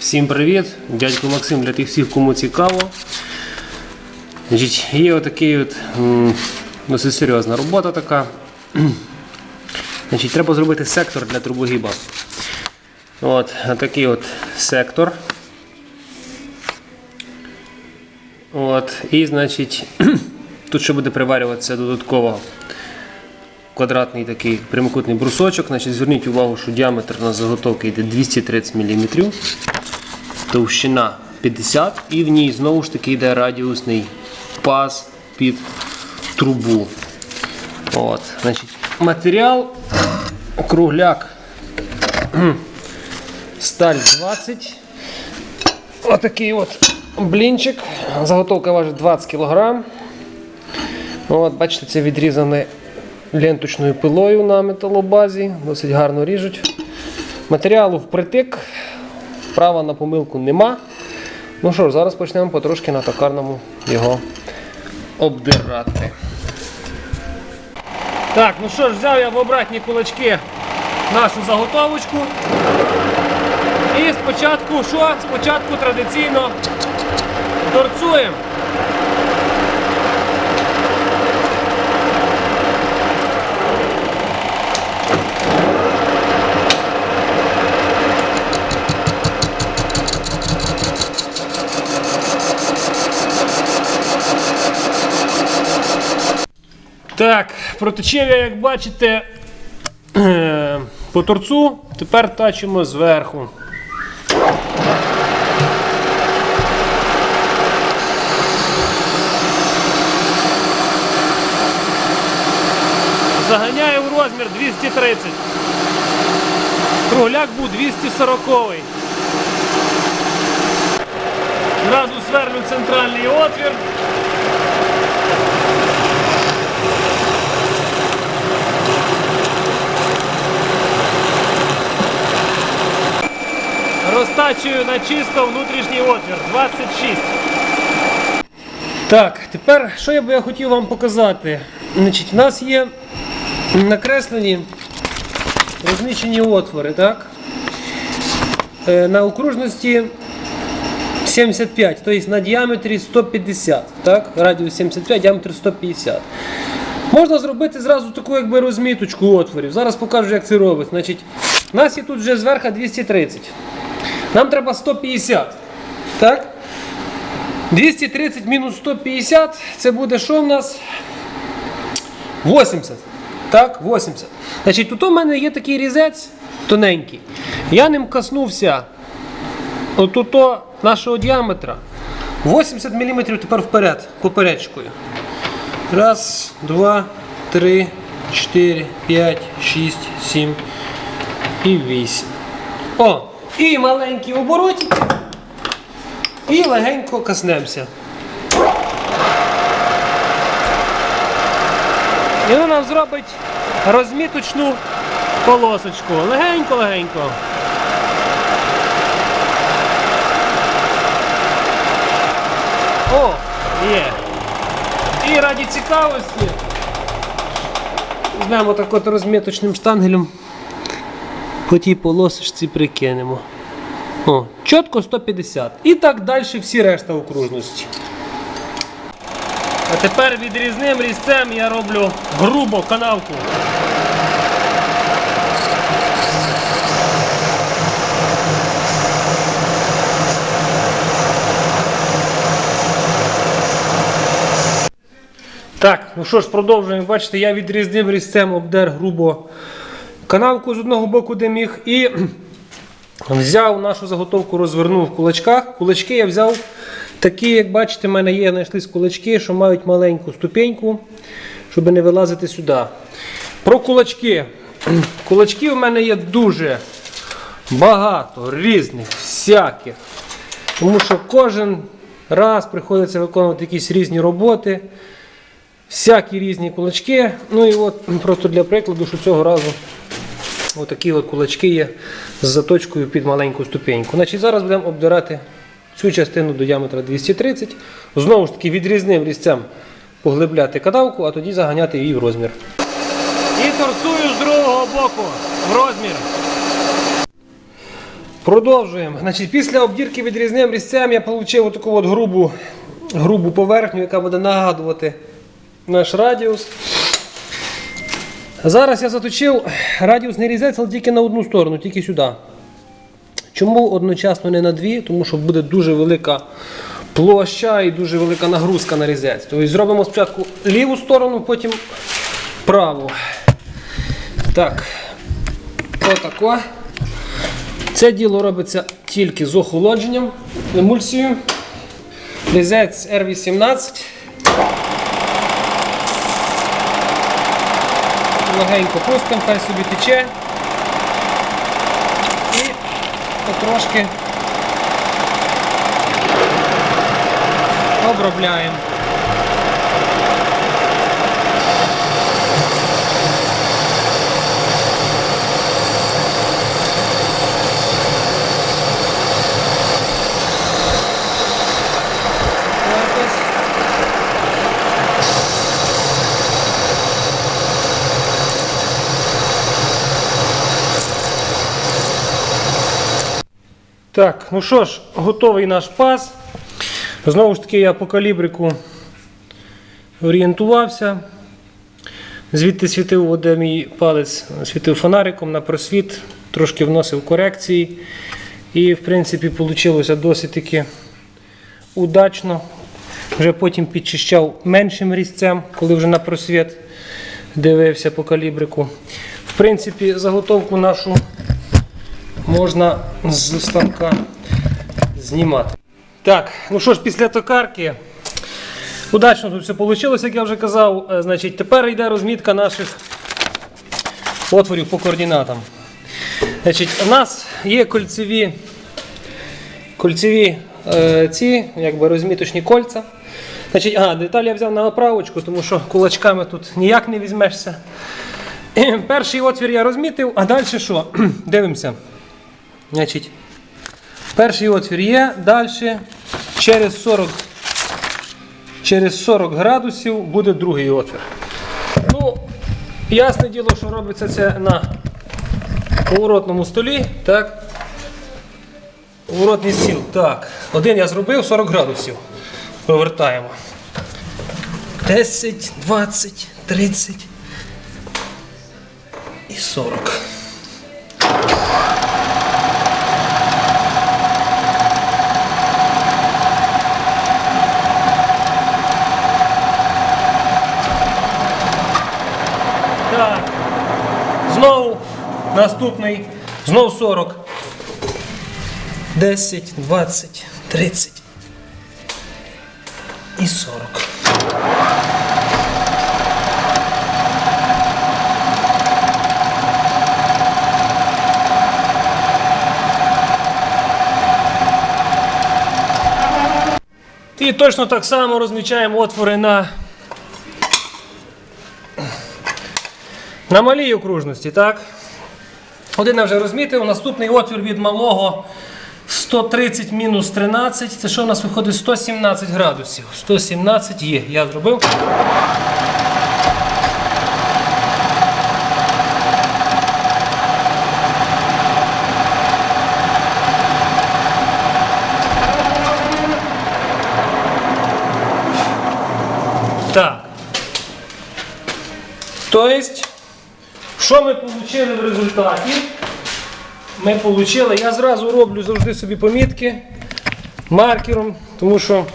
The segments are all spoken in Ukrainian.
Всім привіт! Дядько Максим для тих всіх, кому цікаво. Є отакий от, досить серйозна робота така. Значить, треба зробити сектор для трубогіба. От, такий от сектор. От, і значить, тут ще буде приварюватися додатково квадратний такий прямокутний брусочок. Значить, зверніть увагу, що діаметр на заготовки йде 230 мм, товщина 50 і в ній знову ж таки йде радіусний паз під трубу. От, значить, матеріал кругляк сталь 20. Отакий от блінчик. Заготовка важить 20 кг. От, бачите, це відрізане ленточною пилою на металобазі. Досить гарно ріжуть. Матеріалу впритик. Права на помилку нема. Ну що ж, зараз почнемо потрошки на токарному його обдирати. Так, ну що ж, взяв я в обратні кулачки нашу заготовочку. І спочатку що? Спочатку традиційно торцуємо. Так, проточив як бачите, по торцу, тепер тачимо зверху. Заганяю в розмір 230. Кругляк був 240. Зразу сверлю центральний отвір. Розтачую на чисто внутрішній отвір 26. Так, тепер що я би я хотів вам показати? Значить, У нас є накреслені розміщені отвори, так? Е, На окружності 75, тобто на діаметрі 150, так? Радіус 75, діаметр 150. Можна зробити зразу таку якби розміточку отворів. Зараз покажу, як це робить. Значить, у нас є тут вже зверху 230. Нам треба 150. Так? 230 мінус 150 це буде що в нас? 80. Так, 80. Значить, тут у мене є такий різець тоненький. Я ним коснувся отут нашого діаметра. 80 мм тепер вперед, поперечкою. Раз, два, три, чотири, п'ять, шість, сім і вісім. О! І маленький оборотик. І легенько коснемося. І воно нам зробить розміточну полосочку. Легенько-легенько. О, є. І раді цікавості. Візьмемо так от розміточним штангелем. По тій полосочці прикинемо. О, чітко 150. І так далі всі решта окружності. А тепер відрізним різцем я роблю грубо канавку. Так, ну що ж, продовжуємо. Бачите, я відрізним різцем обдер грубо канавку з одного боку, де міг, і взяв нашу заготовку, розвернув в кулачках. Кулачки я взяв такі, як бачите, в мене є знайшлись кулачки, що мають маленьку ступеньку, щоб не вилазити сюди. Про кулачки. Кулачки в мене є дуже багато різних, всяких. Тому що кожен раз приходиться виконувати якісь різні роботи. Всякі різні кулачки. Ну і от просто для прикладу, що цього разу отакі от кулачки є з заточкою під маленьку ступеньку. Значить, Зараз будемо обдирати цю частину до діаметра 230. Знову ж таки відрізним різцем поглибляти кадавку, а тоді заганяти її в розмір. І торцую з другого боку в розмір. Продовжуємо. Значить, після обдірки відрізним різцем я отримав таку от грубу, грубу поверхню, яка буде нагадувати наш радіус. Зараз я заточив радіус не різець, але тільки на одну сторону, тільки сюди. Чому одночасно не на дві? Тому що буде дуже велика площа і дуже велика нагрузка на різець. Тобто зробимо спочатку ліву сторону, потім праву. Так, отако. Це діло робиться тільки з охолодженням, емульсією. Різець R18. Легенько пустимо, хай собі тече. І потрошки обробляємо. Так, ну що ж, готовий наш пас. Знову ж таки, я по калібрику орієнтувався. Звідти світив, де мій палець світив фонариком на просвіт, трошки вносив корекції. І, в принципі, вийшло досить таки удачно. Вже потім підчищав меншим різцем, коли вже на просвіт дивився по калібрику. В принципі, заготовку нашу можна з станка знімати. Так, ну що ж, після токарки. Удачно тут все вийшло, як я вже казав. Е, Значить, тепер йде розмітка наших отворів по координатам. Значить, у нас є кольцеві, кольцеві е, ці, якби розміточні кольця. Значить, ага, деталь я взяв на оправочку, тому що кулачками тут ніяк не візьмешся. Перший отвір я розмітив, а далі що? Дивимося. Значить, перший отвір є, далі через 40, через 40 градусів буде другий отвір. Ну, ясне діло, що робиться це на поворотному столі. Так. Поворотний стіл. Так. Один я зробив 40 градусів. Повертаємо. 10, 20, 30 і 40. наступний. Знову 40. 10, 20, 30 і 40. І точно так само розмічаємо отвори на На малій окружності, так? Один вже розмітив. Наступний отвір від малого 130 мінус 13. Це що у нас виходить 117 градусів. 117 є. Я зробив. Так. Тобто, що ми отримали в результаті? Ми отримали, я зразу роблю завжди собі помітки маркером, тому що,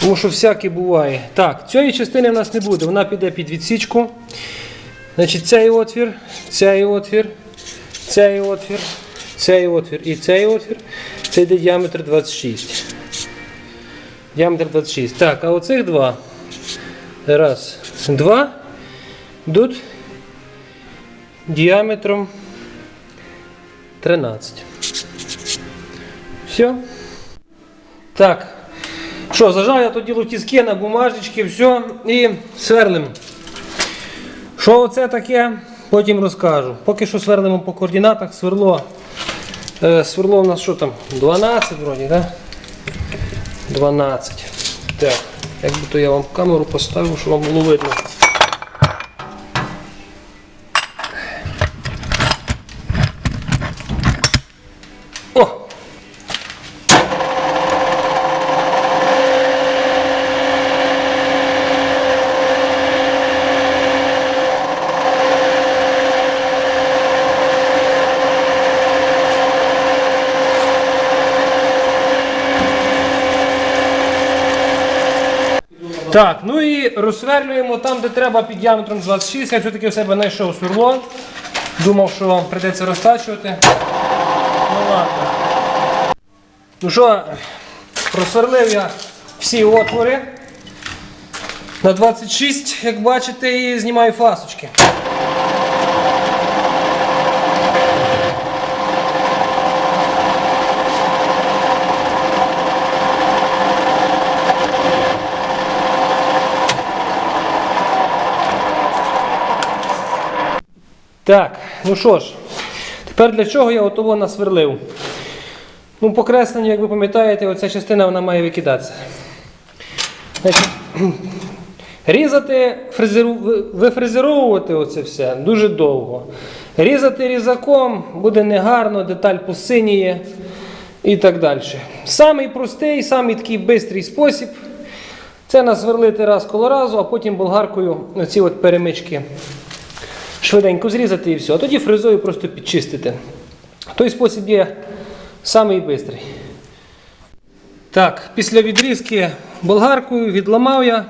тому що всяке буває. Так, цієї частини в нас не буде, вона піде під відсічку. Значить, цей отвір, цей отвір, цей отвір, цей отвір і цей отвір. Це йде діаметр 26. Діаметр 26. Так, а оцих два. Раз, два. Йдуть діаметром 13. Все. Так. Що, зажав я то діло тіски на бумажечки, все. І сверлимо. Що оце таке? Потім розкажу. Поки що сверлимо по координатах, сверло. Е, сверло у нас що там? 12 вроді, так? 12. Так, як би то я вам камеру поставив, щоб вам було видно. Так, ну і розсверлюємо там, де треба під діаметром 26. Я все-таки в себе знайшов сурло. Думав, що прийдеться розтачувати. Ну ладно. Ну що, просверлив я всі отвори на 26, як бачите, і знімаю фасочки. Так, ну що ж, тепер для чого я отого насверлив? Ну, по кресленню, як ви пам'ятаєте, оця частина вона має викидатися. Різати, фрезеру... вифрезеровувати оце все дуже довго. Різати різаком буде негарно, деталь посиніє і так далі. Самий простий, самий такий бистрий спосіб це насверлити раз коло разу, а потім болгаркою оці от перемички швиденько зрізати і все. А тоді фрезою просто підчистити. Той спосіб є самий бистрий. Так, після відрізки болгаркою відламав я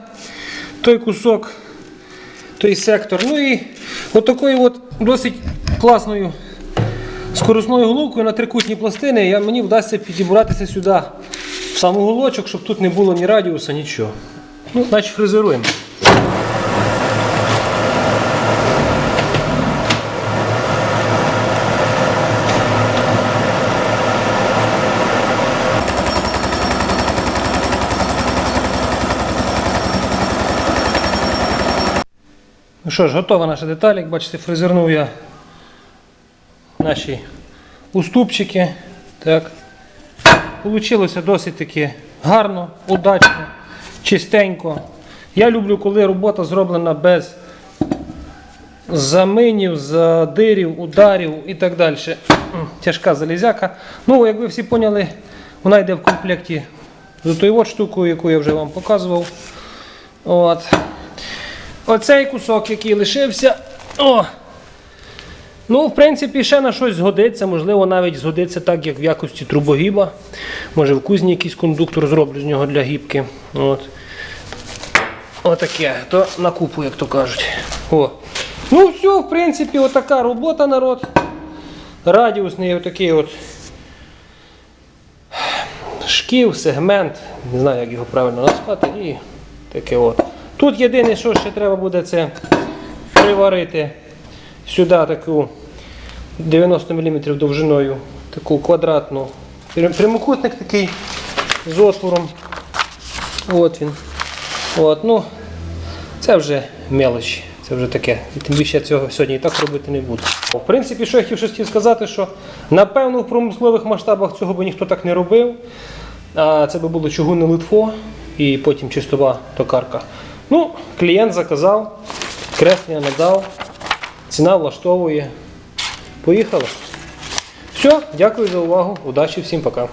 той кусок, той сектор. Ну і отакою от досить класною скорусною головкою на трикутні пластини я, мені вдасться підібратися сюди в сам уголочок, щоб тут не було ні радіуса, нічого. Ну, значить фрезеруємо. Ну що ж, готова наша деталь. Як бачите, фрезернув я наші уступчики. Так. Получилося досить таки гарно, удачно, чистенько. Я люблю, коли робота зроблена без заминів, задирів, ударів і так далі. Тяжка залізяка. Ну, як ви всі поняли, вона йде в комплекті з тою от штукою, яку я вже вам показував. От. Оцей кусок, який лишився. О! Ну, в принципі, ще на щось згодиться, можливо, навіть згодиться так, як в якості трубогіба. Може в кузні якийсь кондуктор зроблю з нього для гібки. От. Отаке. То на купу, як то кажуть. О. Ну, все, в принципі, отака робота, народ. Радіусний отакий от шків, сегмент, не знаю, як його правильно назвати, і таке от. Тут єдине, що ще треба буде, це приварити сюди таку 90 мм довжиною, таку квадратну. Прямокутник такий з отвором. От він. От, ну, це вже мелочі. Це вже таке. І тим більше я цього сьогодні і так робити не буду. В принципі, що я хотів щось сказати, що напевно в промислових масштабах цього би ніхто так не робив. А це би було чугунне литво і потім чистова токарка. Ну, клієнт заказав, креслення надав, ціна влаштовує. Поїхали. Все, дякую за увагу. Удачі, всім пока.